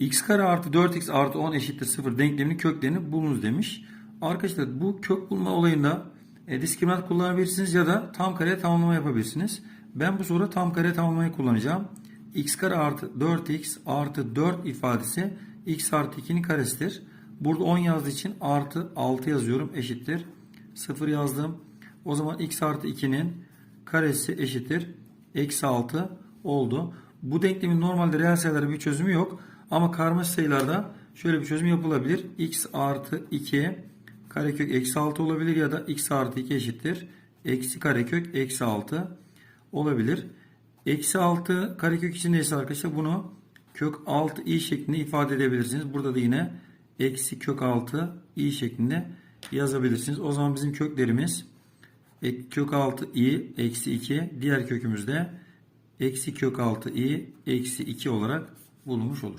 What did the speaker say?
x kare artı 4x artı 10 eşittir 0 denkleminin köklerini bulunuz demiş. Arkadaşlar bu kök bulma olayında e, diskriminant kullanabilirsiniz ya da tam kare tamamlama yapabilirsiniz. Ben bu soruda tam kare tamamlamayı kullanacağım. x kare artı 4x artı 4 ifadesi x artı 2'nin karesidir. Burada 10 yazdığı için artı 6 yazıyorum eşittir. 0 yazdım. O zaman x artı 2'nin karesi eşittir. Eksi 6 oldu. Bu denklemin normalde reel sayılarda bir çözümü yok. Ama karmaşık sayılarda şöyle bir çözüm yapılabilir. x artı 2 karekök eksi 6 olabilir ya da x artı 2 eşittir. Eksi karekök eksi 6 olabilir. Eksi 6 karekök içindeyse arkadaşlar bunu kök 6 i şeklinde ifade edebilirsiniz. Burada da yine eksi kök 6 i şeklinde yazabilirsiniz. O zaman bizim köklerimiz kök 6 i eksi 2 diğer kökümüzde eksi kök 6 i eksi 2 olarak bulunmuş olur.